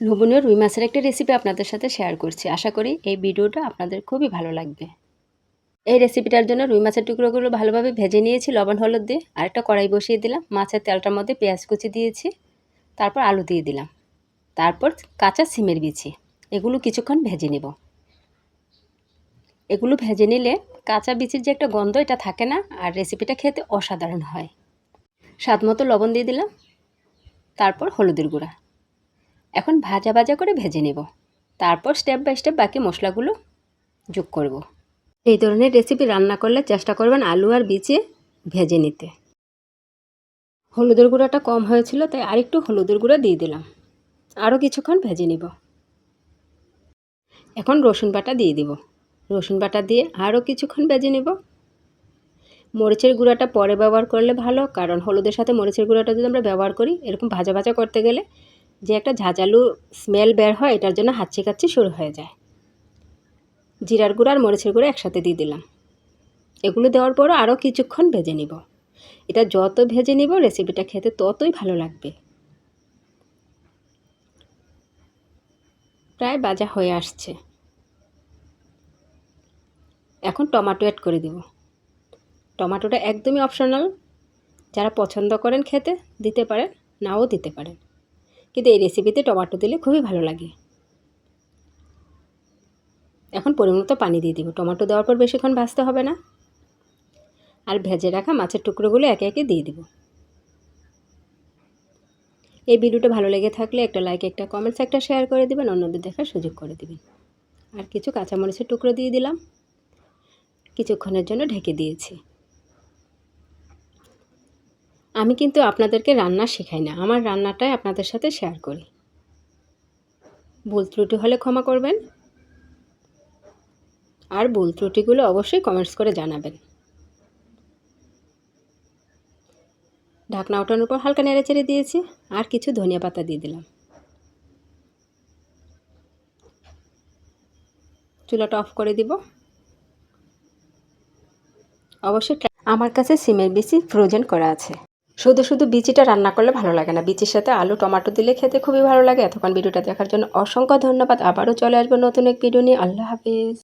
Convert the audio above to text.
লোভনীয় রুই মাছের একটা রেসিপি আপনাদের সাথে শেয়ার করছি। আশা করি এই ভিডিওটা আপনাদের খুবই ভালো লাগবে। এই রেসিপিটার জন্য রুই মাছের টুকরোগুলো ভালোভাবে ভেজে নিয়েছি, লবণ, হলুদ দিয়ে আরেকটা কড়াই বসিয়ে দিলাম। মাছের তেলটার মধ্যে পেঁয়াজ কুচি দিয়েছি, তারপর আলু দিয়ে দিলাম। তারপর কাঁচা সিমের বিচি, এগুলো কিছুক্ষণ ভেজে নেব। এগুলো ভেজে নিলে কাঁচা বিচির যে একটা গন্ধ, এটা থাকে না, আর রেসিপিটা খেতে অসাধারণ হয়। স্বাদ মতো লবণ দিয়ে দিলাম। তারপর হলুদের গুঁড়া। এখন ভাজা ভাজা করে ভেজে নেব। তারপর স্টেপ বাই স্টেপ বাকি মশলাগুলো যোগ করব। এই ধরনের রেসিপি রান্না করলে চেষ্টা করবেন আলু আর বিচে ভেজে নিতে। হলুদের গুঁড়াটা কম হয়েছিল, তাই আরেকটু হলুদের গুঁড়া দিয়ে দিলাম। আরও কিছুক্ষণ ভেজে নিব। এখন রসুন বাটা দিয়ে দিব। রসুন বাটা দিয়ে আরও কিছুক্ষণ ভেজে নেব। মরিচের গুঁড়াটা পরে ব্যবহার করলে ভালো, কারণ হলুদের সাথে মরিচের গুঁড়াটা যদি আমরা ব্যবহার করি, এরকম ভাজা ভাজা করতে গেলে যে একটা ঝাঁঝালু স্মেল বের হয়, এটার জন্য হাঁচি কাচ্ছি শুরু হয়ে যায়। জিরার গুঁড়ো আর মরিচের গুঁড়ো একসাথে দিয়ে দিলাম। এগুলো দেওয়ার পরও আরও কিছুক্ষণ ভেজে নিব। এটা যত ভেজে নিব রেসিপিটা খেতে ততই ভালো লাগবে। প্রায় বাজা হয়ে আসছে। এখন টমাটো অ্যাড করে দিব। টমাটোটা একদমই অপশনাল যারা পছন্দ করেন খেতে, দিতে পারেন, নাও দিতে পারেন। কিন্তু এই রেসিপিতে টমাটো দিলে খুবই ভালো লাগে। এখন পরিমাণত পানি দিয়ে দিব। টমেটো দেওয়ার পর বেশিক্ষণ ভাজতে হবে না। আর ভেজে রাখা মাছের টুকরোগুলো একে একে দিয়ে দিব। এই ভিডিওটা ভালো লেগে থাকলে একটা লাইক একটা কমেন্টস একটা শেয়ার করে দিবেন, অন্যদের দেখার সুযোগ করে দিবেন। আর কিছু কাঁচামরিচের টুকরো দিয়ে দিলাম। কিছুক্ষণের জন্য ঢেকে দিয়েছি। আমি কিন্তু আপনাদেরকে রান্না শেখাই না। আমার রান্নাটাই আপনাদের সাথে শেয়ার করি। ভুল ত্রুটি হলে ক্ষমা করবেন। আর ভুল ত্রুটিগুলো অবশ্যই কমেন্টস করে জানাবেন। ঢাকনা ওঠানোর পর হালকা নেড়ে চেড়ে দিয়েছি। আর কিছু ধনিয়া পাতা দিয়ে দিলাম। চুলাটা অফ করে দিব। অবশ্যই আমার কাছে সিমের বিচি ফ্রোজেন করা আছে। শুধু শুধু বিচিটা রান্না করলে ভালো লাগে না। বিচির সাথে আলু, টমাটো দিলে খেতে খুবই ভালো লাগে। এতক্ষণ ভিডিওটা দেখার জন্য অসংখ্য ধন্যবাদ। আবারও চলে আসব নতুন এক ভিডিও নিয়ে। আল্লাহ হাফিজ।